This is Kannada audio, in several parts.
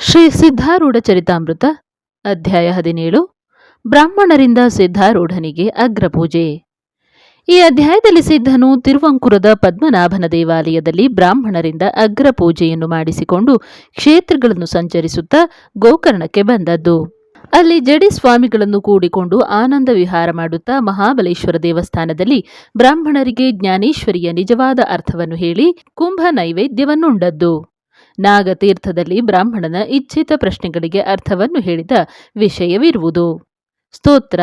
ಶ್ರೀ ಸಿದ್ಧಾರೂಢ ಚರಿತಾಮೃತ, ಅಧ್ಯಾಯ ಹದಿನೇಳು, ಬ್ರಾಹ್ಮಣರಿಂದ ಸಿದ್ಧಾರೂಢನಿಗೆ ಅಗ್ರಪೂಜೆ. ಈ ಅಧ್ಯಾಯದಲ್ಲಿ ಸಿದ್ಧನು ತಿರುವಂಕುರದ ಪದ್ಮನಾಭನ ದೇವಾಲಯದಲ್ಲಿ ಬ್ರಾಹ್ಮಣರಿಂದ ಅಗ್ರಪೂಜೆಯನ್ನು ಮಾಡಿಸಿಕೊಂಡು ಕ್ಷೇತ್ರಗಳನ್ನು ಸಂಚರಿಸುತ್ತಾ ಗೋಕರ್ಣಕ್ಕೆ ಬಂದದ್ದು. ಅಲ್ಲಿ ಜಡಿ ಸ್ವಾಮಿಗಳನ್ನು ಕೂಡಿಕೊಂಡು ಆನಂದ ವಿಹಾರ ಮಾಡುತ್ತಾ ಮಹಾಬಲೇಶ್ವರ ದೇವಸ್ಥಾನದಲ್ಲಿ ಬ್ರಾಹ್ಮಣರಿಗೆ ಜ್ಞಾನೇಶ್ವರಿಯ ನಿಜವಾದ ಅರ್ಥವನ್ನು ಹೇಳಿ ಕುಂಭ ನೈವೇದ್ಯವನ್ನುಂಡದ್ದು ನಾಗತೀರ್ಥದಲ್ಲಿ ಬ್ರಾಹ್ಮಣನ ಇಚ್ಛಿತ ಪ್ರಶ್ನೆಗಳಿಗೆ ಅರ್ಥವನ್ನು ಹೇಳಿದ ವಿಷಯವಿರುವುದು. ಸ್ತೋತ್ರ.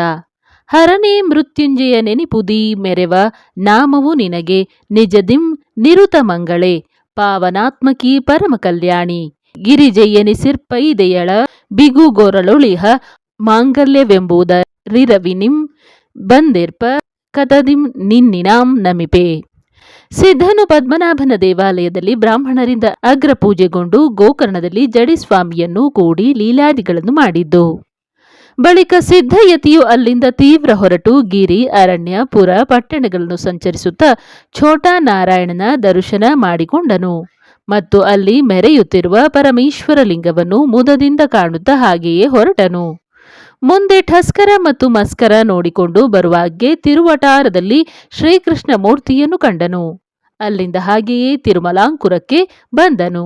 ಹರನೇ ಮೃತ್ಯುಂಜಯ ನೆನಿಪುದಿ ಮೆರೆವ ನಾಮವು ನಿನಗೆ ನಿಜದಿಂ ನಿರುತ ಮಂಗಳೆ, ಪಾವನಾತ್ಮಕಿ ಪರಮ ಕಲ್ಯಾಣಿ. ಬಿಗು ಬಿಗುಗೊರಳೊಳಿಹ ಮಾಂಗಲ್ಯವೆಂಬುದ ರಿರವಿನಿಂ ಬಂದಿರ್ಪ ಕತದಿಂ ನಿನ್ನಿನಾಂ ನಮಿಪೆ. ಸಿದ್ಧನು ಪದ್ಮನಾಭನ ದೇವಾಲಯದಲ್ಲಿ ಬ್ರಾಹ್ಮಣರಿಂದ ಅಗ್ರ ಪೂಜೆಗೊಂಡು ಗೋಕರ್ಣದಲ್ಲಿ ಜಡಿಸ್ವಾಮಿಯನ್ನು ಕೂಡಿ ಲೀಲಾದಿಗಳನ್ನು ಮಾಡಿದ್ದು. ಬಳಿಕ ಸಿದ್ಧಯತಿಯು ಅಲ್ಲಿಂದ ತೀವ್ರ ಹೊರಟು ಗಿರಿ, ಅರಣ್ಯ, ಪುರ ಪಟ್ಟಣಗಳನ್ನು ಸಂಚರಿಸುತ್ತಾ ಛೋಟಾ ನಾರಾಯಣನ ದರ್ಶನ ಮಾಡಿಕೊಂಡನು. ಮತ್ತು ಅಲ್ಲಿ ಮೆರೆಯುತ್ತಿರುವ ಪರಮೇಶ್ವರ ಲಿಂಗವನ್ನು ಮುದದಿಂದ ಕಾಣುತ್ತಾ ಹಾಗೆಯೇ ಹೊರಟನು. ಮುಂದೆ ಠಸ್ಕರ ಮತ್ತು ಮಸ್ಕರ ನೋಡಿಕೊಂಡು ಬರುವಾಗ್ಗೆ ತಿರುವಟಾರದಲ್ಲಿ ಶ್ರೀಕೃಷ್ಣ ಮೂರ್ತಿಯನ್ನು ಕಂಡನು. ಅಲ್ಲಿಂದ ಹಾಗೆಯೇ ತಿರುಮಲಾಂಕುರಕ್ಕೆ ಬಂದನು.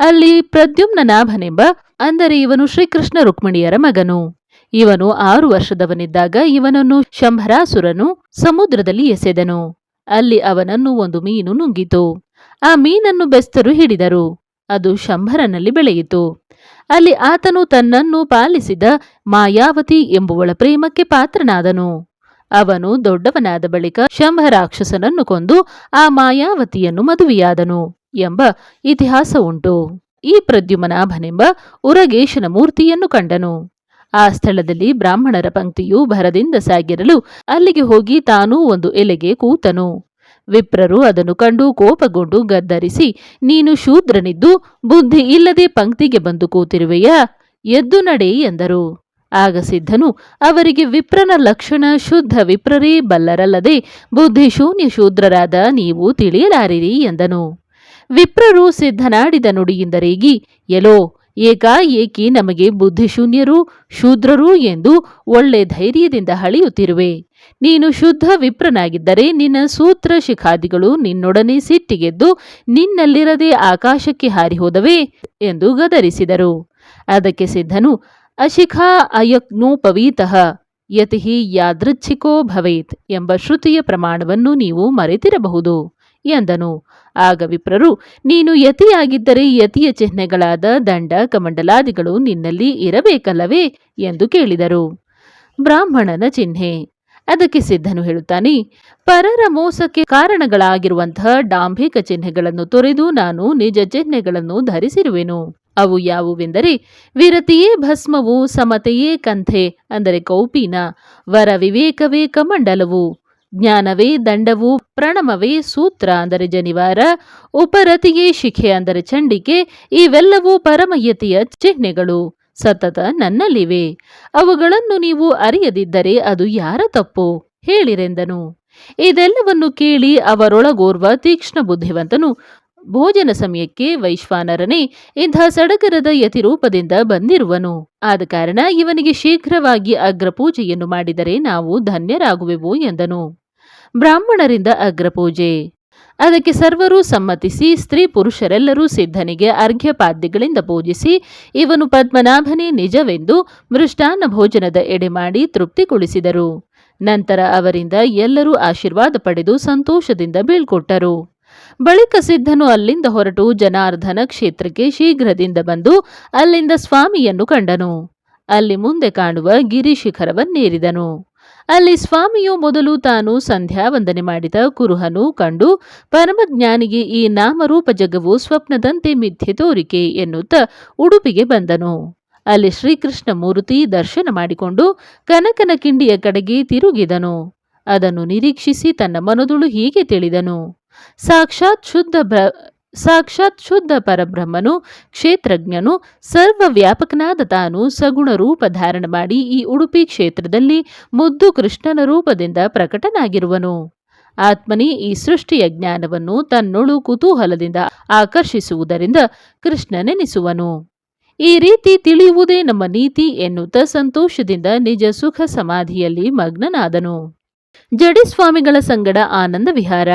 ಅಲ್ಲಿ ಪ್ರದ್ಯುಮ್ನನಾಭನೆಂಬ ಅಂದರೆ ಇವನು ಶ್ರೀಕೃಷ್ಣ ರುಕ್ಮಿಣಿಯರ ಮಗನು. ಇವನು ಆರು ವರ್ಷದವನಿದ್ದಾಗ ಇವನನ್ನು ಶಂಭರಾಸುರನು ಸಮುದ್ರದಲ್ಲಿ ಎಸೆದನು. ಅಲ್ಲಿ ಅವನನ್ನು ಒಂದು ಮೀನು ನುಂಗಿತು. ಆ ಮೀನನ್ನು ಬೆಸ್ತರು ಹಿಡಿದರು. ಅದು ಶಂಭರನಲ್ಲಿ ಬೆಳೆಯಿತು. ಅಲ್ಲಿ ಆತನು ತನ್ನನ್ನು ಪಾಲಿಸಿದ ಮಾಯಾವತಿ ಎಂಬುವಳ ಪ್ರೇಮಕ್ಕೆ ಪಾತ್ರನಾದನು. ಅವನು ದೊಡ್ಡವನಾದ ಬಳಿಕ ಶಂಭ ರಾಕ್ಷಸನನ್ನು ಕೊಂದು ಆ ಮಾಯಾವತಿಯನ್ನು ಮದುವೆಯಾದನು ಎಂಬ ಇತಿಹಾಸ ಉಂಟು. ಈ ಪ್ರದ್ಯುಮನಾಭನೆಂಬ ಉರಗೇಶನ ಮೂರ್ತಿಯನ್ನು ಕಂಡನು. ಆ ಸ್ಥಳದಲ್ಲಿ ಬ್ರಾಹ್ಮಣರ ಪಂಕ್ತಿಯು ಭರದಿಂದ ಸಾಗಿರಲು ಅಲ್ಲಿಗೆ ಹೋಗಿ ತಾನೂ ಒಂದು ಎಲೆಗೆ ಕೂತನು. ವಿಪ್ರರು ಅದನ್ನು ಕಂಡು ಕೋಪಗೊಂಡು ಗದ್ದರಿಸಿ, ನೀನು ಶೂದ್ರನಿದ್ದು, ಬುದ್ಧಿ ಇಲ್ಲದೆ ಪಂಕ್ತಿಗೆ ಬಂದು ಕೂತಿರುವೆಯಾ? ಎದ್ದು ನಡೆ ಎಂದರು. ಆಗ ಸಿದ್ಧನು ಅವರಿಗೆ ವಿಪ್ರನ ಲಕ್ಷಣ ಶುದ್ಧ ವಿಪ್ರರೇ ಬಲ್ಲರಲ್ಲದೆ ಬುದ್ಧಿಶೂನ್ಯ ಶೂದ್ರರಾದ ನೀವು ತಿಳಿಯಲಾರಿರಿ ಎಂದನು. ವಿಪ್ರರು ಸಿದ್ಧನಾಡಿದ ನುಡಿಯಿಂದರೇಗಿ ಎಲೋ ಏಕಾಏಕಿ ನಮಗೆ ಬುದ್ಧಿಶೂನ್ಯರು ಶೂದ್ರರು ಎಂದು ಒಳ್ಳೆ ಧೈರ್ಯದಿಂದ ಹಳೆಯುತ್ತಿರುವೆ ನೀನು ಶುದ್ಧ ವಿಪ್ರನಾಗಿದ್ದರೆ ನಿನ್ನ ಸೂತ್ರ ಶಿಖಾದಿಗಳು ನಿನ್ನೊಡನೆ ಸಿಟ್ಟಿಗೆದ್ದು ನಿನ್ನಲ್ಲಿರದೆ ಆಕಾಶಕ್ಕೆ ಹಾರಿ ಹೋದವೇ ಎಂದು ಗದರಿಸಿದರು. ಅದಕ್ಕೆ ಸಿದ್ಧನು ಅಶಿಖಾ ಅಯಜ್ಞೋಪವೀತಃ ಯತಿ ಯಾದೃಚ್ಛಿಕೋ ಭವೇತ್ ಎಂಬ ಶ್ರುತಿಯ ಪ್ರಮಾಣವನ್ನು ನೀವು ಮರೆತಿರಬಹುದು ಎಂದನು. ಆಗ ವಿಪ್ರರು, ನೀನು ಯತಿಯಾಗಿದ್ದರೆ ಯತಿಯ ಚಿಹ್ನೆಗಳಾದ ದಂಡ ಕಮಂಡಲಾದಿಗಳು ನಿನ್ನಲ್ಲಿ ಇರಬೇಕಲ್ಲವೇ ಎಂದು ಕೇಳಿದರು. ಬ್ರಾಹ್ಮಣನ ಚಿಹ್ನೆ. ಅದಕ್ಕೆ ಸಿದ್ಧನು ಹೇಳುತ್ತಾನೆ, ಪರರ ಮೋಸಕ್ಕೆ ಕಾರಣಗಳಾಗಿರುವಂತಹ ಡಾಂಭಿಕ ಚಿಹ್ನೆಗಳನ್ನು ತೊರೆದು ನಾನು ನಿಜ ಚಿಹ್ನೆಗಳನ್ನು ಧರಿಸಿರುವೆನು. ಅವು ಯಾವುವೆಂದರೆ ವಿರತಿಯೇ ಭಸ್ಮವು ಸಮತೆಯೇ ಕಂಥೆ ಅಂದರೆ ಕೌಪೀನ, ವರ ವಿವೇಕವೇ ಕಮಂಡಲವು, ಜ್ಞಾನವೇ ದಂಡವು, ಪ್ರಣಮವೇ ಸೂತ್ರ ಅಂದರೆ ಜನಿವಾರ, ಉಪರತಿಯೇ ಶಿಖೆ ಅಂದರೆ ಚಂಡಿಕೆ, ಇವೆಲ್ಲವೂ ಪರಮಯತಿಯ ಚಿಹ್ನೆಗಳು, ಸತತ ನನ್ನಲ್ಲಿವೆ. ಅವುಗಳನ್ನು ನೀವು ಅರಿಯದಿದ್ದರೆ ಅದು ಯಾರ ತಪ್ಪು? ಹೇಳಿರೆಂದನು. ಇದೆಲ್ಲವನ್ನು ಕೇಳಿ ಅವರೊಳಗೋರ್ವ ತೀಕ್ಷ್ಣ ಬುದ್ಧಿವಂತನು ಭೋಜನ ಸಮಯಕ್ಕೆ ವೈಶ್ವಾನರನೇ ಇಂಥ ಸಡಗರದ ಯತಿರೂಪದಿಂದ ಬಂದಿರುವನು. ಆದ ಕಾರಣ ಇವನಿಗೆ ಶೀಘ್ರವಾಗಿ ಅಗ್ರಪೂಜೆಯನ್ನು ಮಾಡಿದರೆ ನಾವು ಧನ್ಯರಾಗುವೆವು ಎಂದನು. ಬ್ರಾಹ್ಮಣರಿಂದ ಅಗ್ರಪೂಜೆ. ಅದಕ್ಕೆ ಸರ್ವರೂ ಸಮ್ಮತಿಸಿ, ಸ್ತ್ರೀ ಪುರುಷರೆಲ್ಲರೂ ಸಿದ್ಧನಿಗೆ ಅರ್ಘ್ಯಪಾದ್ಯಗಳಿಂದ ಪೂಜಿಸಿ, ಇವನು ಪದ್ಮನಾಭನೇ ನಿಜವೆಂದು ಮೃಷ್ಟಾನ್ನ ಭೋಜನದ ಎಡೆ ಮಾಡಿ ತೃಪ್ತಿಗೊಳಿಸಿದರು. ನಂತರ ಅವರಿಂದ ಎಲ್ಲರೂ ಆಶೀರ್ವಾದ ಪಡೆದು ಸಂತೋಷದಿಂದ ಬೀಳ್ಕೊಟ್ಟರು. ಬಳಿಕ ಸಿದ್ಧನು ಅಲ್ಲಿಂದ ಹೊರಟು ಜನಾರ್ದನ ಕ್ಷೇತ್ರಕ್ಕೆ ಶೀಘ್ರದಿಂದ ಬಂದು ಅಲ್ಲಿಂದ ಸ್ವಾಮಿಯನ್ನು ಕಂಡನು. ಅಲ್ಲಿ ಮುಂದೆ ಕಾಣುವ ಗಿರಿಶಿಖರವನ್ನೇರಿದನು ಅಲ್ಲಿ ಸ್ವಾಮಿಯು ಮೊದಲು ತಾನು ಸಂಧ್ಯಾ ವಂದನೆ ಮಾಡಿದ ಕುರುಹನು ಕಂಡು, ಪರಮಜ್ಞಾನಿಗೆ ಈ ನಾಮರೂಪ ಜಗವು ಸ್ವಪ್ನದಂತೆ ಮಿಥ್ಯೆ ತೋರಿಕೆ ಎನ್ನುತ್ತಾ ಉಡುಪಿಗೆ ಬಂದನು. ಅಲ್ಲಿ ಶ್ರೀಕೃಷ್ಣ ಮೂರ್ತಿ ದರ್ಶನ ಮಾಡಿಕೊಂಡು ಕನಕನ ಕಿಂಡಿಯ ಕಡೆಗೆ ತಿರುಗಿದನು. ಅದನ್ನು ನಿರೀಕ್ಷಿಸಿ ತನ್ನ ಮನದುಳು ಹೀಗೆ ತಿಳಿದನು. ಸಾಕ್ಷಾತ್ ಶುದ್ಧ ಬ್ರ, ಸಾಕ್ಷಾತ್ ಶುದ್ಧ ಪರಬ್ರಹ್ಮನು, ಕ್ಷೇತ್ರಜ್ಞನು, ಸರ್ವವ್ಯಾಪಕನಾದ ತಾನು ಸಗುಣ ರೂಪ ಧಾರಣ ಮಾಡಿ ಈ ಉಡುಪಿ ಕ್ಷೇತ್ರದಲ್ಲಿ ಮುದ್ದು ಕೃಷ್ಣನ ರೂಪದಿಂದ ಪ್ರಕಟನಾಗಿರುವನು. ಆತ್ಮನಿ ಈ ಸೃಷ್ಟಿಯ ಜ್ಞಾನವನ್ನು ತನ್ನೊಳು ಕುತೂಹಲದಿಂದ ಆಕರ್ಷಿಸುವುದರಿಂದ ಕೃಷ್ಣನೆನಿಸುವನು. ಈ ರೀತಿ ತಿಳಿಯುವುದೇ ನಮ್ಮ ನೀತಿ ಎನ್ನುತ್ತ ಸಂತೋಷದಿಂದ ನಿಜ ಸುಖ ಸಮಾಧಿಯಲ್ಲಿ ಮಗ್ನನಾದನು. ಜಡಿಸ್ವಾಮಿಗಳ ಸಂಗಡ ಆನಂದ ವಿಹಾರ.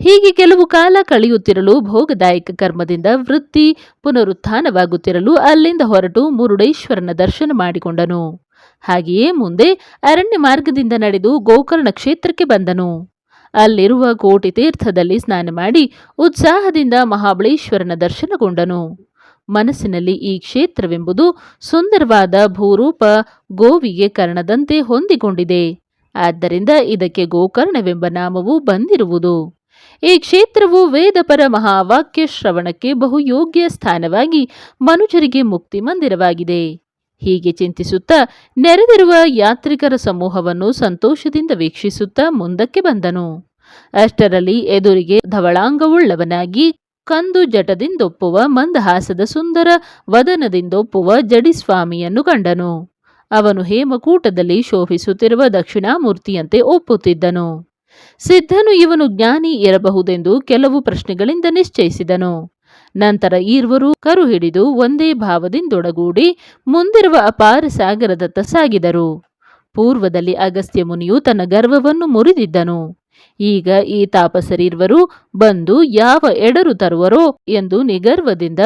ಹೀಗೆ ಕೆಲವು ಕಾಲ ಕಳೆಯುತ್ತಿರಲು ಭೋಗದಾಯಕ ಕರ್ಮದಿಂದ ವೃತ್ತಿ ಪುನರುತ್ಥಾನವಾಗುತ್ತಿರಲು ಅಲ್ಲಿಂದ ಹೊರಟು ಮುರುಡೇಶ್ವರನ ದರ್ಶನ ಮಾಡಿಕೊಂಡನು. ಹಾಗೆಯೇ ಮುಂದೆ ಅರಣ್ಯ ಮಾರ್ಗದಿಂದ ನಡೆದು ಗೋಕರ್ಣ ಕ್ಷೇತ್ರಕ್ಕೆ ಬಂದನು. ಅಲ್ಲಿರುವ ಕೋಟಿ ತೀರ್ಥದಲ್ಲಿ ಸ್ನಾನ ಮಾಡಿ ಉತ್ಸಾಹದಿಂದ ಮಹಾಬಳೇಶ್ವರನ ದರ್ಶನಗೊಂಡನು. ಮನಸ್ಸಿನಲ್ಲಿ ಈ ಕ್ಷೇತ್ರವೆಂಬುದು ಸುಂದರವಾದ ಭೂರೂಪ ಗೋವಿಗೆ ಕರ್ಣದಂತೆ ಹೊಂದಿಕೊಂಡಿದೆ. ಆದ್ದರಿಂದ ಇದಕ್ಕೆ ಗೋಕರ್ಣವೆಂಬ ನಾಮವು ಬಂದಿರುವುದು. ಈ ಕ್ಷೇತ್ರವು ವೇದಪರ ಮಹಾವಾಕ್ಯ ಶ್ರವಣಕ್ಕೆ ಬಹು ಯೋಗ್ಯ ಸ್ಥಾನವಾಗಿ ಮನುಜರಿಗೆ ಮುಕ್ತಿ ಮಂದಿರವಾಗಿದೆ. ಹೀಗೆ ಚಿಂತಿಸುತ್ತಾ ನೆರೆದಿರುವ ಯಾತ್ರಿಕರ ಸಮೂಹವನ್ನು ಸಂತೋಷದಿಂದ ವೀಕ್ಷಿಸುತ್ತಾ ಮುಂದಕ್ಕೆ ಬಂದನು. ಅಷ್ಟರಲ್ಲಿ ಎದುರಿಗೆ ಧವಳಾಂಗವುಳ್ಳವನಾಗಿ ಕಂದು ಜಟದಿಂದೊಪ್ಪುವ ಮಂದಹಾಸದ ಸುಂದರ ವದನದಿಂದೊಪ್ಪುವ ಜಡಿಸ್ವಾಮಿಯನ್ನು ಕಂಡನು. ಅವನು ಹೇಮಕೂಟದಲ್ಲಿ ಶೋಭಿಸುತ್ತಿರುವ ದಕ್ಷಿಣಾಮೂರ್ತಿಯಂತೆ ಒಪ್ಪುತ್ತಿದ್ದನು. ಸಿದ್ಧನು ಇವನು ಜ್ಞಾನಿ ಇರಬಹುದೆಂದು ಕೆಲವು ಪ್ರಶ್ನೆಗಳಿಂದ ನಿಶ್ಚಯಿಸಿದನು. ನಂತರ ಈರ್ವರು ಕರು ಹಿಡಿದು ಒಂದೇ ಭಾವದಿಂದೊಡಗೂಡಿ ಮುಂದಿರುವ ಅಪಾರ ಸಾಗರದತ್ತ ಸಾಗಿದರು. ಪೂರ್ವದಲ್ಲಿ ಅಗಸ್ತ್ಯ ಮುನಿಯು ತನ್ನ ಗರ್ವವನ್ನು ಮುರಿದಿದ್ದನು. ಈಗ ಈ ತಾಪಸರಿರ್ವರು ಬಂದು ಯಾವ ಎಡರು ತರುವರೋ ಎಂದು ನಿಗರ್ವದಿಂದ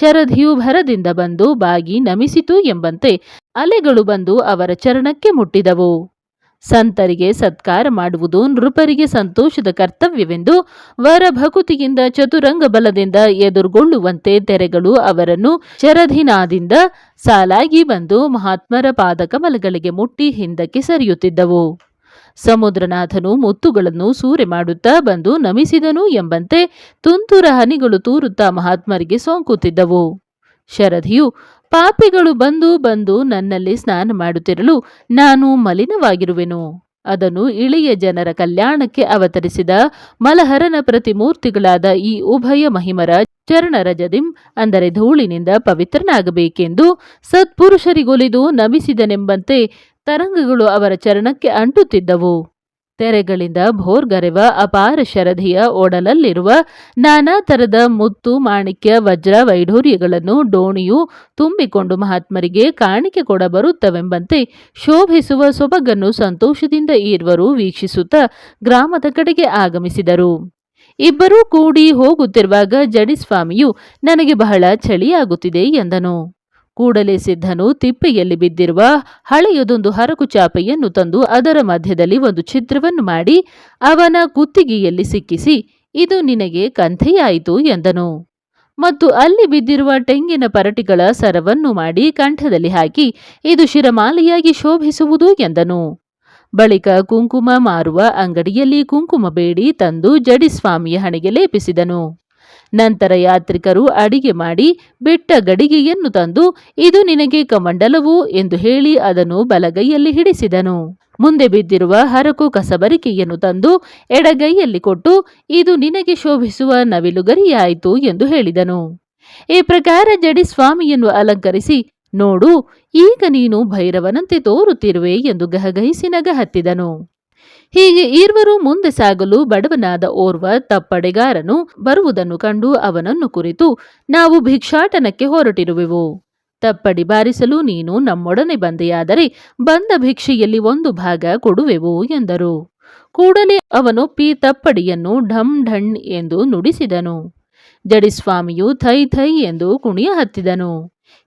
ಶರಧಿಯು ಭರದಿಂದ ಬಂದು ಬಾಗಿ ನಮಿಸಿತು ಎಂಬಂತೆ ಅಲೆಗಳು ಬಂದು ಅವರ ಚರಣಕ್ಕೆ ಮುಟ್ಟಿದವು. ಸಂತರಿಗೆ ಸತ್ಕಾರ ಮಾಡುವುದು ನೃಪರಿಗೆ ಸಂತೋಷದ ಕರ್ತವ್ಯವೆಂದು ವರ ಭಕುತಿಯಿಂದ ಚತುರಂಗ ಬಲದಿಂದ ಎದುರುಗೊಳ್ಳುವಂತೆ ತೆರೆಗಳು ಅವರನ್ನು ಶರಧಿನಾದಿಂದ ಸಾಲಾಗಿ ಬಂದು ಮಹಾತ್ಮರ ಪಾದಕಮಲಗಳಿಗೆ ಮುಟ್ಟಿ ಹಿಂದಕ್ಕೆ ಸರಿಯುತ್ತಿದ್ದವು. ಸಮುದ್ರನಾಥನು ಮುತ್ತುಗಳನ್ನು ಸೂರೆ ಮಾಡುತ್ತಾ ಬಂದು ನಮಿಸಿದನು ಎಂಬಂತೆ ತುಂತುರ ಹನಿಗಳು ತೂರುತ್ತಾ ಮಹಾತ್ಮರಿಗೆ ಸೋಂಕುತ್ತಿದ್ದವು. ಶರಧಿಯು ಪಾಪಿಗಳು ಬಂದು ಬಂದು ನನ್ನಲ್ಲಿ ಸ್ನಾನ ಮಾಡುತ್ತಿರಲು ನಾನು ಮಲಿನವಾಗಿರುವೆನು. ಅದನ್ನು ಇಳಿಯ ಜನರ ಕಲ್ಯಾಣಕ್ಕೆ ಅವತರಿಸಿದ ಮಲಹರನ ಪ್ರತಿಮೂರ್ತಿಗಳಾದ ಈ ಉಭಯ ಮಹಿಮರ ಚರಣರಜದಿಂ ಅಂದರೆ ಧೂಳಿನಿಂದ ಪವಿತ್ರನಾಗಬೇಕೆಂದು ಸತ್ಪುರುಷರಿಗೊಲಿದು ನಮಿಸಿದನೆಂಬಂತೆ ತರಂಗಗಳು ಅವರ ಚರಣಕ್ಕೆ ಅಂಟುತ್ತಿದ್ದವು. ತೆರೆಗಳಿಂದ ಭೋರ್ಗರೆವ ಅಪಾರ ಶರಧಿಯ ಓಡಲಲ್ಲಿರುವ ನಾನಾ ತರದ ಮುತ್ತು ಮಾಣಿಕ್ಯ ವಜ್ರ ವೈಢೂರ್ಯಗಳನ್ನು ಡೋಣಿಯು ತುಂಬಿಕೊಂಡು ಮಹಾತ್ಮರಿಗೆ ಕಾಣಿಕೆ ಕೊಡಬರುತ್ತವೆಂಬಂತೆ ಶೋಭಿಸುವ ಸೊಬಗನ್ನು ಸಂತೋಷದಿಂದ ಈರ್ವರು ವೀಕ್ಷಿಸುತ್ತಾ ಗ್ರಾಮದ ಕಡೆಗೆ ಆಗಮಿಸಿದರು. ಇಬ್ಬರೂ ಕೂಡಿ ಹೋಗುತ್ತಿರುವಾಗ ಜಡಿಸ್ವಾಮಿಯು, ನನಗೆ ಬಹಳ ಚಳಿಯಾಗುತ್ತಿದೆ ಎಂದನು. ಕೂಡಲೇ ಸಿದ್ಧನು ತಿಪ್ಪೆಯಲ್ಲಿ ಬಿದ್ದಿರುವ ಹಳೆಯದೊಂದು ಹರಕು ಚಾಪೆಯನ್ನು ತಂದು ಅದರ ಮಧ್ಯದಲ್ಲಿ ಒಂದು ಛಿದ್ರವನ್ನು ಮಾಡಿ ಅವನ ಕುತ್ತಿಗೆಯಲ್ಲಿ ಸಿಕ್ಕಿಸಿ, ಇದು ನಿನಗೆ ಕಂಥೆಯಾಯಿತು ಎಂದನು. ಮತ್ತು ಅಲ್ಲಿ ಬಿದ್ದಿರುವ ತೆಂಗಿನ ಪರಟಿಗಳ ಸರವನ್ನು ಮಾಡಿ ಕಂಠದಲ್ಲಿ ಹಾಕಿ, ಇದು ಶಿರಮಾಲೆಯಾಗಿ ಶೋಭಿಸುವುದು ಎಂದನು. ಬಳಿಕ ಕುಂಕುಮ ಮಾರುವ ಅಂಗಡಿಯಲ್ಲಿ ಕುಂಕುಮ ಬೇಡಿ ತಂದು ಜಡಿಸ್ವಾಮಿಯ ಹಣೆಗೆ ಲೇಪಿಸಿದನು. ನಂತರ ಯಾತ್ರಿಕರು ಅಡಿಗೆ ಮಾಡಿ ಬಿಟ್ಟ ಗಡಿಗೆಯನ್ನು ತಂದು, ಇದು ನಿನಗೆ ಕಮಂಡಲವು? ಎಂದು ಹೇಳಿ ಅದನ್ನು ಬಲಗೈಯಲ್ಲಿ ಹಿಡಿಸಿದನು. ಮುಂದೆ ಬಿದ್ದಿರುವ ಹರಕು ಕಸಬರಿಕೆಯನ್ನು ತಂದು ಎಡಗೈಯಲ್ಲಿ ಕೊಟ್ಟು, ಇದು ನಿನಗೆ ಶೋಭಿಸುವ ನವಿಲುಗರಿಯಾಯಿತು ಎಂದು ಹೇಳಿದನು. ಈ ಪ್ರಕಾರ ಜಡಿಸ್ವಾಮಿಯನ್ನು ಅಲಂಕರಿಸಿ ನೋಡು, ಈಗ ನೀನು ಭೈರವನಂತೆ ತೋರುತ್ತಿರುವೆ ಎಂದು ಗಹಗಹಿಸಿ ನಗ ಹತ್ತಿದನು ಹೀಗೆ ಈರ್ವರು ಮುಂದೆ ಸಾಗಲು ಬಡವನಾದ ಓರ್ವ ತಪ್ಪಡೆಗಾರನು ಬರುವುದನ್ನು ಕಂಡು ಅವನನ್ನು ಕುರಿತು ನಾವು ಭಿಕ್ಷಾಟನಕ್ಕೆ ಹೊರಟಿರುವೆವು. ತಪ್ಪಡಿ ಬಾರಿಸಲು ನೀನು ನಮ್ಮೊಡನೆ ಬಂದೆಯಾದರೆ ಬಂದ ಭಿಕ್ಷೆಯಲ್ಲಿ ಒಂದು ಭಾಗ ಕೊಡುವೆವು ಎಂದರು. ಕೂಡಲೇ ಅವನೊಪ್ಪಿ ತಪ್ಪಡಿಯನ್ನು ಢಂ ಢಣ್ ಎಂದು ನುಡಿಸಿದನು. ಜಡಿಸ್ವಾಮಿಯು ಥೈ ಥೈ ಎಂದು ಕುಣಿಯ ಹತ್ತಿದನು.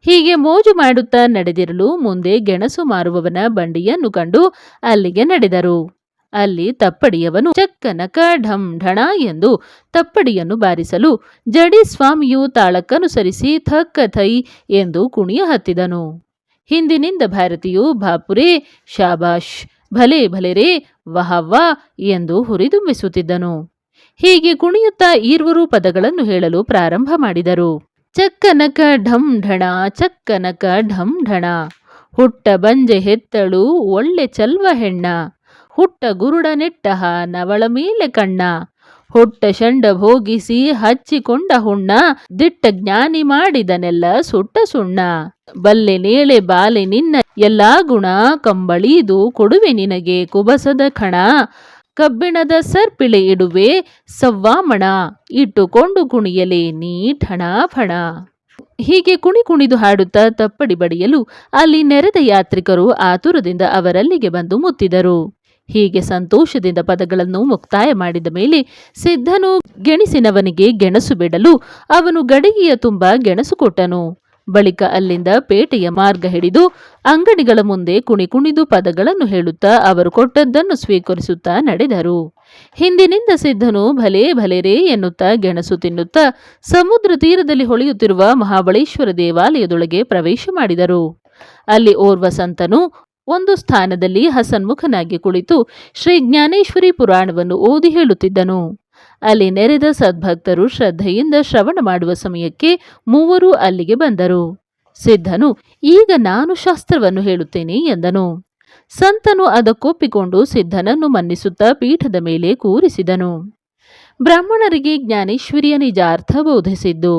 ಹೀಗೆ ಮೋಜು ಮಾಡುತ್ತಾ ನಡೆದಿರಲು ಮುಂದೆ ಗೆಣಸು ಮಾರುವವನ ಬಂಡಿಯನ್ನು ಕಂಡು ಅಲ್ಲಿಗೆ ನಡೆದರು. ಅಲ್ಲಿ ತಪ್ಪಡಿಯವನು ಚಕ್ಕನಕ ಢಂ ಢಣ ಎಂದು ತಪ್ಪಡಿಯನ್ನು ಬಾರಿಸಲು ಜಡಿ ಸ್ವಾಮಿಯು ತಾಳಕ್ಕನುಸರಿಸಿ ಥಕ್ಕ ಥೈ ಎಂದು ಕುಣಿಯ ಹತ್ತಿದನು. ಹಿಂದಿನಿಂದ ಭಾರತೀಯು ಬಾಪುರೆ, ಶಾಬಾಷ್, ಭಲೆ ಭಲೆ ರೇ ವಹವ್ವಾ ಎಂದು ಹುರಿದುಂಬಿಸುತ್ತಿದ್ದನು. ಹೀಗೆ ಕುಣಿಯುತ್ತಾ ಈರ್ವರು ಪದಗಳನ್ನು ಹೇಳಲು ಪ್ರಾರಂಭ ಮಾಡಿದರು. ಚಕ್ಕನಕ ಢಂ ಢಣ ಚಕ್ಕನಕ ಢಂ ಢಣ, ಹುಟ್ಟ ಬಂಜೆ ಹೆತ್ತಳು ಒಳ್ಳೆ ಚಲ್ವ ಹೆಣ್ಣ ಹುಟ್ಟ ಗುರುಡ ನೆಟ್ಟಹ ನವಳ ಮೇಲೆ ಕಣ್ಣ. ಹೊಟ್ಟ ಶಂಡ ಭೋಗಿಸಿ ಹಚ್ಚಿಕೊಂಡ ಹುಣ್ಣ. ದಿಟ್ಟ ಜ್ಞಾನಿ ಮಾಡಿದನೆಲ್ಲ ಸುಟ್ಟ ಸುಣ್ಣ. ಬಲ್ಲೆ ನೇಳೆ ಬಾಲೆ ನಿನ್ನ ಎಲ್ಲಾ ಗುಣ. ಕಂಬಳಿದು ಕೊಡುವೆ ನಿನಗೆ ಕುಬಸದ ಖಣ ಕಬ್ಬಿಣದ ಸರ್ಪಿಳೆ ಇಡುವೆ ಸವ್ವಾಮಣ. ಇಟ್ಟುಕೊಂಡು ಕುಣಿಯಲೆ ನೀ ಠಣ ಫಣ ಹೀಗೆ ಕುಣಿ ಕುಣಿದು ಹಾಡುತ್ತಾ ತಪ್ಪಡಿ ಬಡಿಯಲು ಅಲ್ಲಿ ನೆರೆದ ಯಾತ್ರಿಕರು ಆತುರದಿಂದ ಅವರಲ್ಲಿಗೆ ಬಂದು ಮುತ್ತಿದರು. ಹೀಗೆ ಸಂತೋಷದಿಂದ ಪದಗಳನ್ನು ಮುಕ್ತಾಯ ಮಾಡಿದ ಮೇಲೆ ಸಿದ್ಧನು ಗೆಣಸಿನವನಿಗೆ ಗೆಣಸು ಬಿಡಲು ಅವನು ಗಡಿಗೆಯ ತುಂಬ ಗೆಣಸು ಕೊಟ್ಟನು. ಬಳಿಕ ಅಲ್ಲಿಂದ ಪೇಟೆಯ ಮಾರ್ಗ ಹಿಡಿದು ಅಂಗಡಿಗಳ ಮುಂದೆ ಕುಣಿ ಕುಣಿದು ಪದಗಳನ್ನು ಹೇಳುತ್ತಾ ಅವರು ಕೊಟ್ಟದ್ದನ್ನು ಸ್ವೀಕರಿಸುತ್ತಾ ನಡೆದರು. ಹಿಂದಿನಿಂದ ಸಿದ್ಧನು ಭಲೇ ಭಲೇರೇ ಎನ್ನುತ್ತಾ ಗೆಣಸು ತಿನ್ನುತ್ತಾ ಸಮುದ್ರ ತೀರದಲ್ಲಿ ಹೊಳೆಯುತ್ತಿರುವ ಮಹಾಬಳೇಶ್ವರ ದೇವಾಲಯದೊಳಗೆ ಪ್ರವೇಶ ಮಾಡಿದರು. ಅಲ್ಲಿ ಓರ್ವ ಸಂತನು ಒಂದು ಸ್ಥಾನದಲ್ಲಿ ಹಸನ್ಮುಖನಾಗಿ ಕುಳಿತು ಶ್ರೀ ಜ್ಞಾನೇಶ್ವರಿ ಪುರಾಣವನ್ನು ಓದಿ ಹೇಳುತ್ತಿದ್ದನು. ಅಲ್ಲಿ ನೆರೆದ ಸದ್ಭಕ್ತರು ಶ್ರದ್ಧೆಯಿಂದ ಶ್ರವಣ ಮಾಡುವ ಸಮಯಕ್ಕೆ ಮೂವರು ಅಲ್ಲಿಗೆ ಬಂದರು. ಸಿದ್ಧನು, ಈಗ ನಾನು ಶಾಸ್ತ್ರವನ್ನು ಹೇಳುತ್ತೇನೆ ಎಂದನು. ಸಂತನು ಅದಕ್ಕೊಪ್ಪಿಕೊಂಡು ಸಿದ್ಧನನ್ನು ಮನ್ನಿಸುತ್ತಾ ಪೀಠದ ಮೇಲೆ ಕೂರಿಸಿದನು. ಬ್ರಾಹ್ಮಣರಿಗೆ ಜ್ಞಾನೇಶ್ವರಿಯ ನಿಜಾರ್ಥ ಬೋಧಿಸಿದ್ದು.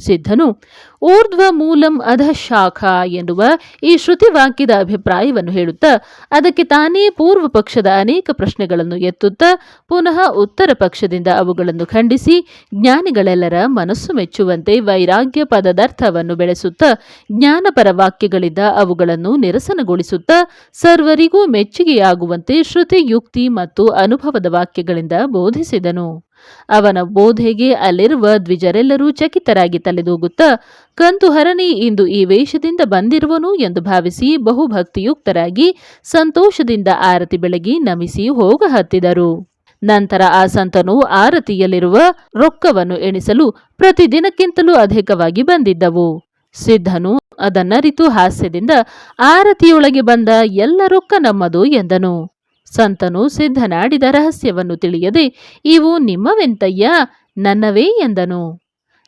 ಸಿದ್ಧನು, ಊರ್ಧ್ವ ಮೂಲಂ ಅಧ ಶಾಖ ಎನ್ನುವ ಈ ಶ್ರುತಿ ವಾಕ್ಯದ ಅಭಿಪ್ರಾಯವನ್ನು ಹೇಳುತ್ತಾ, ಅದಕ್ಕೆ ತಾನೇ ಪೂರ್ವ ಪಕ್ಷದ ಅನೇಕ ಪ್ರಶ್ನೆಗಳನ್ನು ಎತ್ತುತ್ತಾ, ಪುನಃ ಉತ್ತರ ಪಕ್ಷದಿಂದ ಅವುಗಳನ್ನು ಖಂಡಿಸಿ, ಜ್ಞಾನಿಗಳೆಲ್ಲರ ಮನಸ್ಸು ಮೆಚ್ಚುವಂತೆ ವೈರಾಗ್ಯ ಪದದರ್ಥವನ್ನು ಬೆಳೆಸುತ್ತಾ, ಜ್ಞಾನಪರ ವಾಕ್ಯಗಳಿಂದ ಅವುಗಳನ್ನು ನಿರಸನಗೊಳಿಸುತ್ತಾ, ಸರ್ವರಿಗೂ ಮೆಚ್ಚುಗೆಯಾಗುವಂತೆ ಶ್ರುತಿ ಯುಕ್ತಿ ಮತ್ತು ಅನುಭವದ ವಾಕ್ಯಗಳಿಂದ ಬೋಧಿಸಿದನು. ಅವನ ಬೋಧೆಗೆ ಅಲ್ಲಿರುವ ದ್ವಿಜರೆಲ್ಲರೂ ಚಕಿತರಾಗಿ ತಲೆದೂಗುತ್ತಾ ಕಂತುಹರಣಿ ಇಂದು ಈ ವೇಷದಿಂದ ಬಂದಿರುವನು? ಎಂದು ಭಾವಿಸಿ ಬಹುಭಕ್ತಿಯುಕ್ತರಾಗಿ ಸಂತೋಷದಿಂದ ಆರತಿ ಬೆಳಗಿ ನಮಿಸಿ ಹೋಗ ಹತ್ತಿದರು. ನಂತರ ಆ ಸಂತನು ಆರತಿಯಲ್ಲಿರುವ ರೊಕ್ಕವನ್ನು ಎಣಿಸಲು ಪ್ರತಿದಿನಕ್ಕಿಂತಲೂ ಅಧಿಕವಾಗಿ ಬಂದಿದ್ದವು. ಸಿದ್ಧನು ಅದನ್ನರಿತು ಹಾಸ್ಯದಿಂದ ಆರತಿಯೊಳಗೆ ಬಂದ ಎಲ್ಲ ರೊಕ್ಕ ನಮ್ಮದು ಎಂದನು. ಸಂತನು ಸಿದ್ಧನಾಡಿದ ರಹಸ್ಯವನ್ನು ತಿಳಿಯದೆ, ಇವು ನಿಮ್ಮವೆಂತಯ್ಯ? ನನ್ನವೇ? ಎಂದನು.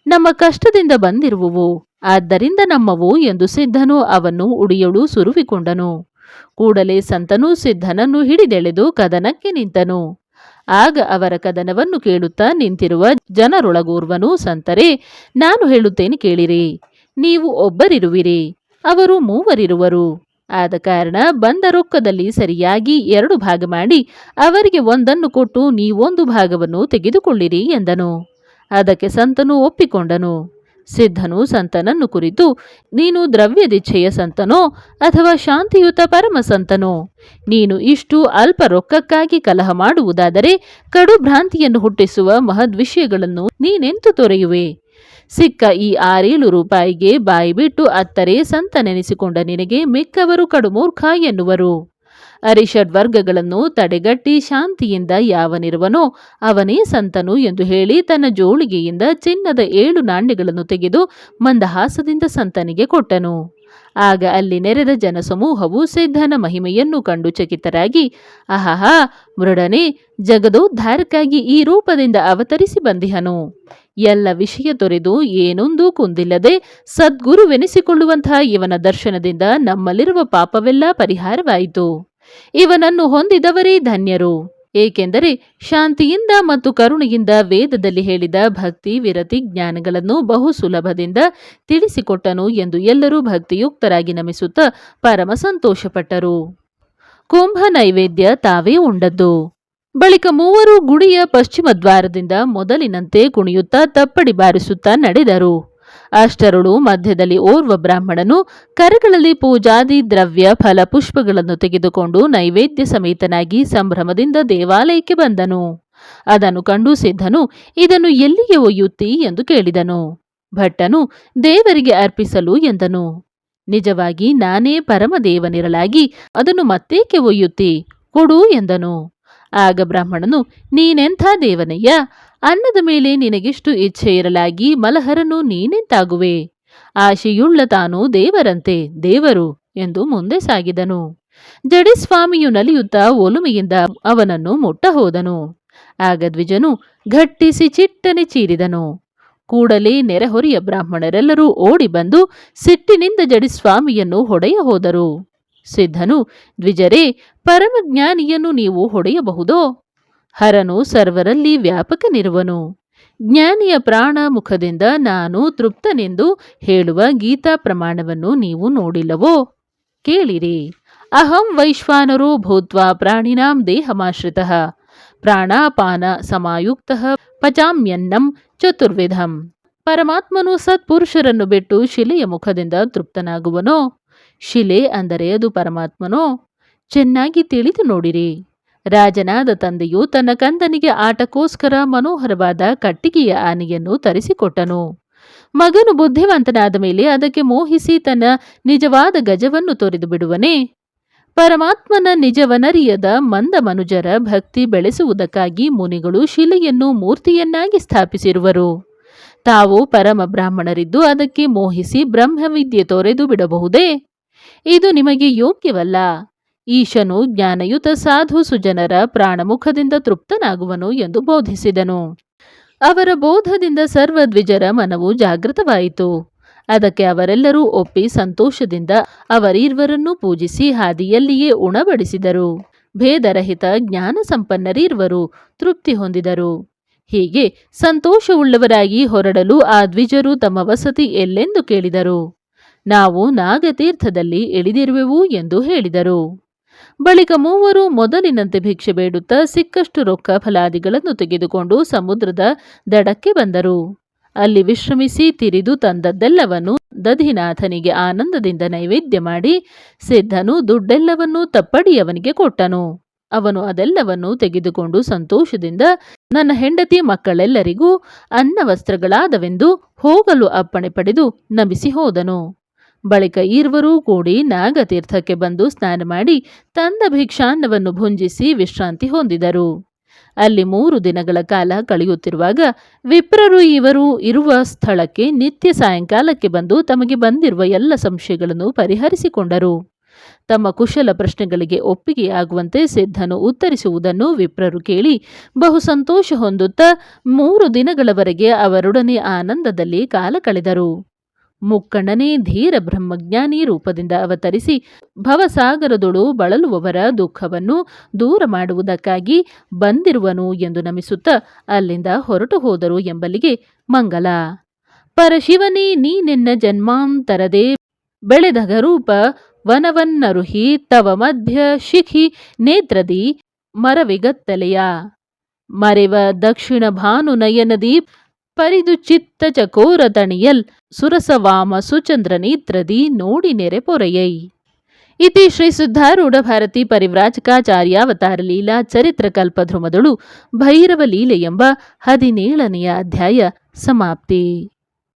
ನಮ್ಮ ಕಷ್ಟದಿಂದ ಬಂದಿರುವುವು, ಆದ್ದರಿಂದ ನಮ್ಮವು? ಎಂದು ಸಿದ್ಧನು ಅವನ್ನು ಉಡಿಯಳು ಸುರುವಿಕೊಂಡನು. ಕೂಡಲೇ ಸಂತನು ಸಿದ್ಧನನ್ನು ಹಿಡಿದೆಳೆದು ಕದನಕ್ಕೆ ನಿಂತನು. ಆಗ ಅವರ ಕದನವನ್ನು ಕೇಳುತ್ತಾ ನಿಂತಿರುವ ಜನರೊಳಗೋರ್ವನು, ಸಂತರೇ, ನಾನು ಹೇಳುತ್ತೇನೆ ಕೇಳಿರಿ. ನೀವು ಒಬ್ಬರಿರುವಿರಿ, ಅವರು ಮೂವರಿರುವರು. ಆದ ಕಾರಣ ಬಂದ ರೊಕ್ಕದಲ್ಲಿ ಸರಿಯಾಗಿ ಎರಡು ಭಾಗ ಮಾಡಿ ಅವರಿಗೆ ಒಂದನ್ನು ಕೊಟ್ಟು ನೀವೊಂದು ಭಾಗವನ್ನು ತೆಗೆದುಕೊಳ್ಳಿರಿ ಎಂದನು. ಅದಕ್ಕೆ ಸಂತನು ಒಪ್ಪಿಕೊಂಡನು. ಸಿದ್ಧನು ಸಂತನನ್ನು ಕುರಿತು, ನೀನು ದ್ರವ್ಯದಿಚ್ಛೆಯ ಸಂತನೋ ಅಥವಾ ಶಾಂತಿಯುತ ಪರಮ ಸಂತನೋ ನೀನು ಇಷ್ಟು ಅಲ್ಪ ರೊಕ್ಕಕ್ಕಾಗಿ ಕಲಹ ಮಾಡುವುದಾದರೆ ಕಡು ಭ್ರಾಂತಿಯನ್ನು ಹುಟ್ಟಿಸುವ ಮಹದ್ವಿಷಯಗಳನ್ನು ನೀನೆಂತು ತೊರೆಯುವೆ? ಸಿಕ್ಕ ಈ ಆರೇಳು ರೂಪಾಯಿಗೆ ಬಾಯಿ ಬಿಟ್ಟು ಅತ್ತರೆ ಸಂತನೆನಿಸಿಕೊಂಡ ನಿನಗೆ ಮಿಕ್ಕವರು ಕಡುಮೂರ್ಖ ಎನ್ನುವರು. ಅರಿಷಡ್ ವರ್ಗಗಳನ್ನು ತಡೆಗಟ್ಟಿ ಶಾಂತಿಯಿಂದ ಯಾವನಿರುವನೋ ಅವನೇ ಸಂತನು ಎಂದು ಹೇಳಿ ತನ್ನ ಜೋಳಿಗೆಯಿಂದ ಚಿನ್ನದ ಏಳು ನಾಣ್ಯಗಳನ್ನು ತೆಗೆದು ಮಂದಹಾಸದಿಂದ ಸಂತನಿಗೆ ಕೊಟ್ಟನು. ಆಗ ಅಲ್ಲಿ ನೆರೆದ ಜನಸಮೂಹವು ಸಿದ್ಧನ ಮಹಿಮೆಯನ್ನು ಕಂಡು ಚಕಿತರಾಗಿ ಅಹಹಾ ಮೃಡನೆ, ಜಗದೋದ್ಧಾರಕ್ಕಾಗಿ ಈ ರೂಪದಿಂದ ಅವತರಿಸಿ ಬಂದಿಹನು. ಎಲ್ಲ ವಿಷಯ ತೊರೆದು ಏನೊಂದೂ ಕುಂದಿಲ್ಲದೆ ಸದ್ಗುರುವೆನಿಸಿಕೊಳ್ಳುವಂತಹ ಇವನ ದರ್ಶನದಿಂದ ನಮ್ಮಲ್ಲಿರುವ ಪಾಪವೆಲ್ಲ ಪರಿಹಾರವಾಯಿತು. ಇವನನ್ನು ಹೊಂದಿದವರೇ ಧನ್ಯರು. ಏಕೆಂದರೆ ಶಾಂತಿಯಿಂದ ಮತ್ತು ಕರುಣೆಯಿಂದ ವೇದದಲ್ಲಿ ಹೇಳಿದ ಭಕ್ತಿ ವಿರತಿ ಜ್ಞಾನಗಳನ್ನು ಬಹು ಸುಲಭದಿಂದ ತಿಳಿಸಿಕೊಟ್ಟನು ಎಂದು ಎಲ್ಲರೂ ಭಕ್ತಿಯುಕ್ತರಾಗಿ ನಮಿಸುತ್ತಾ ಪರಮ ಸಂತೋಷಪಟ್ಟರು ಕುಂಭ ನೈವೇದ್ಯ ತಾವೇ ಉಂಡದ್ದು. ಬಳಿಕ ಮೂವರು ಗುಡಿಯ ಪಶ್ಚಿಮ ದ್ವಾರದಿಂದ ಮೊದಲಿನಂತೆ ಕುಣಿಯುತ್ತಾ ತಪ್ಪಡಿ ಬಾರಿಸುತ್ತಾ ನಡೆದರು. ಅಷ್ಟರುಳು ಮಧ್ಯದಲ್ಲಿ ಓರ್ವ ಬ್ರಾಹ್ಮಣನು ಕರಗಳಲ್ಲಿ ಪೂಜಾದಿ, ದ್ರವ್ಯ, ಫಲ ಪುಷ್ಪಗಳನ್ನು ತೆಗೆದುಕೊಂಡು ನೈವೇದ್ಯ ಸಮೇತನಾಗಿ ಸಂಭ್ರಮದಿಂದ ದೇವಾಲಯಕ್ಕೆ ಬಂದನು. ಅದನ್ನು ಕಂಡು ಸಿದ್ಧನು, ಇದನ್ನು ಎಲ್ಲಿಗೆ ಒಯ್ಯುತ್ತಿ? ಎಂದು ಕೇಳಿದನು. ಭಟ್ಟನು, ದೇವರಿಗೆ ಅರ್ಪಿಸಲು, ಎಂದನು. ನಿಜವಾಗಿ ನಾನೇ ಪರಮದೇವನಿರಲಾಗಿ ಅದನ್ನು ಮತ್ತೇಕೆ ಒಯ್ಯುತ್ತಿ? ಕೊಡು, ಎಂದನು. ಆಗ ಬ್ರಾಹ್ಮಣನು, ನೀನೆಂಥ ದೇವನಯ್ಯ? ಅನ್ನದ ಮೇಲೆ ನಿನಗಿಷ್ಟು ಇಚ್ಛೆ ಇರಲಾಗಿ ಮಲಹರನು ನೀನೆಂತಾಗುವೆ? ಆಶೆಯುಳ್ಳ ತಾನು ದೇವರಂತೆ, ದೇವರು ಎಂದು ಮುಂದೆ ಸಾಗಿದನು. ಜಡಿಸ್ವಾಮಿಯು ನಲಿಯುತ್ತಾ ಒಲುಮೆಯಿಂದ ಅವನನ್ನು ಮುಟ್ಟ ಹೋದನು ಆಗ ದ್ವಿಜನು ಘಟ್ಟಿಸಿ ಚಿಟ್ಟನೆ ಚೀರಿದನು. ಕೂಡಲೇ ನೆರೆಹೊರೆಯ ಬ್ರಾಹ್ಮಣರೆಲ್ಲರೂ ಓಡಿ ಬಂದು ಸಿಟ್ಟಿನಿಂದ ಜಡಿಸ್ವಾಮಿಯನ್ನು ಹೊಡೆಯ ಹೋದರು ಸಿದ್ಧನು, ದ್ವಿಜರೇ ಪರಮಜ್ಞಾನಿಯನ್ನು ನೀವು ಹೊಡೆಯಬಹುದೋ? ಹರನು ಸರ್ವರಲ್ಲಿ ವ್ಯಾಪಕನಿರುವನು. ಜ್ಞಾನಿಯ ಪ್ರಾಣ ಮುಖದಿಂದ ನಾನು ತೃಪ್ತನೆಂದು ಹೇಳುವ ಗೀತಾ ಪ್ರಮಾಣವನ್ನು ನೀವು ನೋಡಿಲ್ಲವೋ? ಕೇಳಿರಿ. ಅಹಂ ವೈಶ್ವಾನರೋ ಭೂತ್ವಾ ಪ್ರಾಣಿನಾಂ ದೇಹಮಾಶ್ರಿತ. ಪ್ರಾಣಾಪಾನ ಸಮಾಯುಕ್ತ ಪಚಾಮ್ಯನ್ನಂ ಚತುರ್ವಿಧಂ. ಪರಮಾತ್ಮನು ಸತ್ಪುರುಷರನ್ನು ಬಿಟ್ಟು ಶಿಲೆಯ ಮುಖದಿಂದ ತೃಪ್ತನಾಗುವನೋ? ಶಿಲೆ ಅಂದರೆ ಅದು ಪರಮಾತ್ಮನೋ? ಚೆನ್ನಾಗಿ ತಿಳಿದು ನೋಡಿರಿ. ರಾಜನಾದ ತಂದೆಯು ತನ್ನ ಕಂದನಿಗೆ ಆಟಕ್ಕೋಸ್ಕರ ಮನೋಹರವಾದ ಕಟ್ಟಿಗೆಯ ಆನೆಯನ್ನು ತರಿಸಿಕೊಟ್ಟನು. ಮಗನು ಬುದ್ಧಿವಂತನಾದ ಮೇಲೆ ಅದಕ್ಕೆ ಮೋಹಿಸಿ ತನ್ನ ನಿಜವಾದ ಗಜವನ್ನು ತೊರೆದು ಬಿಡುವನೇ. ಪರಮಾತ್ಮನ ನಿಜವನರಿಯದ ಮಂದ ಮನುಜರ ಭಕ್ತಿ ಬೆಳೆಸುವುದಕ್ಕಾಗಿ ಮುನಿಗಳು ಶಿಲೆಯನ್ನು ಮೂರ್ತಿಯನ್ನಾಗಿ ಸ್ಥಾಪಿಸಿರುವರು. ತಾವು ಪರಮ ಬ್ರಾಹ್ಮಣರಿದ್ದು ಅದಕ್ಕೆ ಮೋಹಿಸಿ ಬ್ರಹ್ಮವಿದ್ಯೆ ತೊರೆದು ಬಿಡಬಹುದೇ? ಇದು ನಿಮಗೆ ಯೋಗ್ಯವಲ್ಲ. ಈಶನು ಜ್ಞಾನಯುತ ಸಾಧು ಸುಜನರ ಪ್ರಾಣಮುಖದಿಂದ ತೃಪ್ತನಾಗುವನು ಎಂದು ಬೋಧಿಸಿದನು. ಅವರ ಬೋಧದಿಂದ ಸರ್ವದ್ವಿಜರ ಮನವು ಜಾಗೃತವಾಯಿತು. ಅದಕ್ಕೆ ಅವರೆಲ್ಲರೂ ಒಪ್ಪಿ ಸಂತೋಷದಿಂದ ಅವರಿರ್ವರನ್ನೂ ಪೂಜಿಸಿ ಹಾದಿಯಲ್ಲಿಯೇ ಉಣಬಡಿಸಿದರು. ಭೇದರಹಿತ ಜ್ಞಾನ ಸಂಪನ್ನರಿರುವರು ತೃಪ್ತಿ ಹೊಂದಿದರು. ಹೀಗೆ ಸಂತೋಷವುಳ್ಳವರಾಗಿ ಹೊರಡಲು ಆ ದ್ವಿಜರು ತಮ್ಮ ವಸತಿ ಎಲ್ಲೆಂದು ಕೇಳಿದರು. ನಾವು ನಾಗತೀರ್ಥದಲ್ಲಿ ಇಳಿದಿರುವೆವು ಎಂದು ಹೇಳಿದರು. ಬಳಿಕ ಮೂವರು ಮೊದಲಿನಂತೆ ಭಿಕ್ಷೆ ಬೇಡುತ್ತಾ ಸಿಕ್ಕಷ್ಟು ರೊಕ್ಕ ಫಲಾದಿಗಳನ್ನು ತೆಗೆದುಕೊಂಡು ಸಮುದ್ರದ ದಡಕ್ಕೆ ಬಂದರು. ಅಲ್ಲಿ ವಿಶ್ರಮಿಸಿ ತಿರಿದು ತಂದದ್ದೆಲ್ಲವನ್ನು ದಧಿನಾಥನಿಗೆ ಆನಂದದಿಂದ ನೈವೇದ್ಯ ಮಾಡಿ ಸಿದ್ಧನು ದುಡ್ಡೆಲ್ಲವನ್ನೂ ತಪ್ಪಡಿಯವನಿಗೆ ಕೊಟ್ಟನು. ಅವನು ಅದೆಲ್ಲವನ್ನು ತೆಗೆದುಕೊಂಡು ಸಂತೋಷದಿಂದ ನನ್ನ ಹೆಂಡತಿ ಮಕ್ಕಳೆಲ್ಲರಿಗೂ ಅನ್ನವಸ್ತ್ರಗಳಾದವೆಂದು ಹೋಗಲು ಅಪ್ಪಣೆ ಪಡೆದು ನಮಿಸಿ ಹೋದನು. ಬಳಿಕ ಇರುವರೂ ಕೂಡಿ ನಾಗತೀರ್ಥಕ್ಕೆ ಬಂದು ಸ್ನಾನ ಮಾಡಿ ತಂದ ಭಿಕ್ಷಾನ್ನವನ್ನು ಭುಂಜಿಸಿ ವಿಶ್ರಾಂತಿ ಹೊಂದಿದರು. ಅಲ್ಲಿ ಮೂರು ದಿನಗಳ ಕಾಲ ಕಳೆಯುತ್ತಿರುವಾಗ ವಿಪ್ರರು ಇವರು ಇರುವ ಸ್ಥಳಕ್ಕೆ ನಿತ್ಯ ಸಾಯಂಕಾಲಕ್ಕೆ ಬಂದು ತಮಗೆ ಬಂದಿರುವ ಎಲ್ಲ ಸಂಶಯಗಳನ್ನು ಪರಿಹರಿಸಿಕೊಂಡರು. ತಮ್ಮ ಕುಶಲ ಪ್ರಶ್ನೆಗಳಿಗೆ ಒಪ್ಪಿಗೆಯಾಗುವಂತೆ ಸಿದ್ಧನು ಉತ್ತರಿಸುವುದನ್ನು ವಿಪ್ರರು ಕೇಳಿ ಬಹು ಸಂತೋಷ ಹೊಂದುತ್ತಾ ಮೂರು ದಿನಗಳವರೆಗೆ ಅವರೊಡನೆ ಆನಂದದಲ್ಲಿ ಕಾಲ ಕಳೆದರು. ಮುಕ್ಕಣ್ಣನೇ ಧೀರ ಬ್ರಹ್ಮಜ್ಞಾನಿ ರೂಪದಿಂದ ಅವತರಿಸಿ ಭವಸಾಗರದೊಳು ಬಳಲುವವರ ದುಃಖವನ್ನು ದೂರ ಮಾಡುವುದಕ್ಕಾಗಿ ಬಂದಿರುವನು ಎಂದು ನಮಿಸುತ್ತಾ ಅಲ್ಲಿಂದ ಹೊರಟು ಹೋದರು ಎಂಬಲ್ಲಿಗೆ ಮಂಗಲ. ಪರಶಿವನೇ ನೀ ನಿನ್ನ ಜನ್ಮಾಂತರದೆ ಬೆಳೆದಗ ರೂಪ ವನವನ್ನರುಹಿ ತವ ಮಧ್ಯ ಶಿಖಿ ನೇತ್ರದಿ ಮರವಿಗತ್ತಲೆಯ. ಮರೆವ ದಕ್ಷಿಣ ಭಾನು ನಯನದಿ ಪರಿದು ಚಿತ್ತ ಚಕೋರ ತಣಿಯಲ್ ಸುರಸವಾಮ ಸುಚಂದ್ರ ನೇತ್ರದಿ ನೋಡಿ ನೆರೆ ಪೊರೆಯೈ. ಇತಿ ಶ್ರೀ ಸಿದ್ಧಾರೂಢ ಭಾರತಿ ಪರಿವ್ರಾಜಕಾಚಾರ್ಯಾವತಾರ ಲೀಲಾ ಚರಿತ್ರ ಕಲ್ಪಧ್ರುಮದಳು ಭೈರವ ಲೀಲೆ ಎಂಬ ಹದಿನೇಳನೆಯ ಅಧ್ಯಾಯ ಸಮಾಪ್ತಿ.